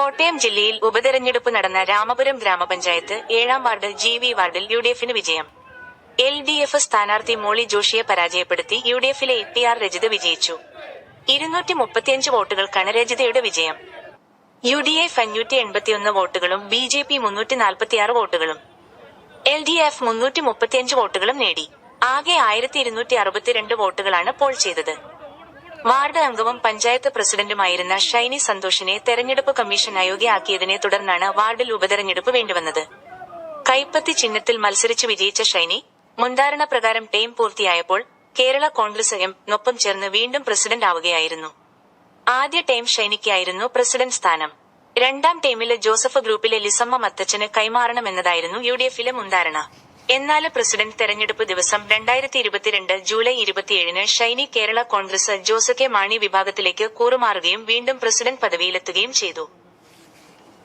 കോട്ടയം ജില്ലയിൽ ഉപതെരഞ്ഞെടുപ്പ് നടന്ന രാമപുരം ഗ്രാമപഞ്ചായത്ത് ഏഴാം വാർഡ് ജി വി വാർഡിൽ യു ഡി എഫിന് വിജയം. എൽ ഡി എഫ് സ്ഥാനാർത്ഥി മോളി ജോഷിയെ പരാജയപ്പെടുത്തി യു ഡി എഫിലെ എ പി ആർ രജിത വിജയിച്ചു. ഇരുന്നൂറ്റി മുപ്പത്തിയഞ്ച് വോട്ടുകൾക്കാണ് രജിതയുടെ വിജയം. യു ഡി എഫ് അഞ്ഞൂറ്റി എൺപത്തിയൊന്ന് വോട്ടുകളും ബി ജെ പി മുന്നൂറ്റി നാൽപ്പത്തിയാറ് വോട്ടുകളും. എൽ ഡി എഫ് മുന്നൂറ്റി മുപ്പത്തിയഞ്ച് വോട്ടുകളും നേടി. ആകെ ആയിരത്തി ഇരുന്നൂറ്റി അറുപത്തിരണ്ട് വോട്ടുകളാണ് പോൾ ചെയ്തത്. വാർഡ് അംഗവും പഞ്ചായത്ത് പ്രസിഡന്റുമായിരുന്ന ഷൈനി സന്തോഷിനെ തെരഞ്ഞെടുപ്പ് കമ്മീഷൻ അയോഗ്യയാക്കിയതിനെ തുടർന്നാണ് വാർഡിൽ ഉപതെരഞ്ഞെടുപ്പ് വേണ്ടിവന്നത്. കൈപ്പത്തി ചിഹ്നത്തിൽ മത്സരിച്ച് വിജയിച്ച ഷൈനി മുൻധാരണ പ്രകാരം ടൈം പൂർത്തിയായപ്പോൾ കേരള കോൺഗ്രസ് എം നൊപ്പം ചേർന്ന് വീണ്ടും പ്രസിഡന്റ് ആവുകയായിരുന്നു. ആദ്യ ടൈം ഷൈനിക്കായിരുന്നു പ്രസിഡന്റ് സ്ഥാനം. രണ്ടാം ടൈമിലെ ജോസഫ് ഗ്രൂപ്പിലെ ലിസമ്മ മത്തച്ഛന് കൈമാറണമെന്നതായിരുന്നു യു ഡി എഫിലെ മുൻധാരണ. എന്നാൽ പ്രസിഡന്റ് തെരഞ്ഞെടുപ്പ് ദിവസം രണ്ടായിരത്തി ഇരുപത്തിരണ്ട് ജൂലൈ ഇരുപത്തിയേഴിന് ഷൈനി കേരള കോൺഗ്രസ് ജോസ് കെ മാണി വിഭാഗത്തിലേക്ക് കൂറുമാറുകയും വീണ്ടും പ്രസിഡന്റ് പദവിയിലെത്തുകയും ചെയ്തു.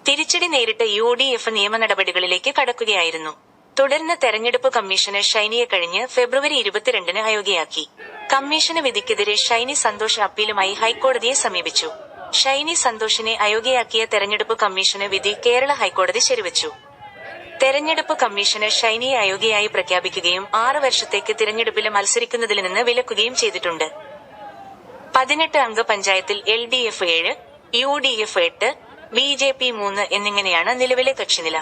തിരിച്ചടി നേരിട്ട് യു ഡി എഫ് നിയമ നടപടികളിലേക്ക് കടക്കുകയായിരുന്നു. തുടർന്ന് തെരഞ്ഞെടുപ്പ് കമ്മീഷന് ഷൈനിയെ കഴിഞ്ഞ് ഫെബ്രുവരി ഇരുപത്തിരണ്ടിന് അയോഗ്യയാക്കി. കമ്മീഷന് വിധിക്കെതിരെ ഷൈനി സന്തോഷ് അപ്പീലുമായി ഹൈക്കോടതിയെ സമീപിച്ചു. ഷൈനി സന്തോഷിനെ അയോഗ്യയാക്കിയ തെരഞ്ഞെടുപ്പ് കമ്മീഷന് വിധി കേരള ഹൈക്കോടതി ശരിവച്ചു. തെരഞ്ഞെടുപ്പ് കമ്മീഷന് ഷൈനി അയോഗ്യയായി പ്രഖ്യാപിക്കുകയും ആറു വർഷത്തേക്ക് തിരഞ്ഞെടുപ്പിൽ മത്സരിക്കുന്നതിൽ നിന്ന് വിലക്കുകയും ചെയ്തിട്ടുണ്ട്. പതിനെട്ട് അംഗ പഞ്ചായത്തിൽ എൽ ഡി എഫ് ഏഴ് യു ഡി എഫ് എട്ട് ബി ജെ പി മൂന്ന് എന്നിങ്ങനെയാണ് നിലവിലെ കക്ഷിനില.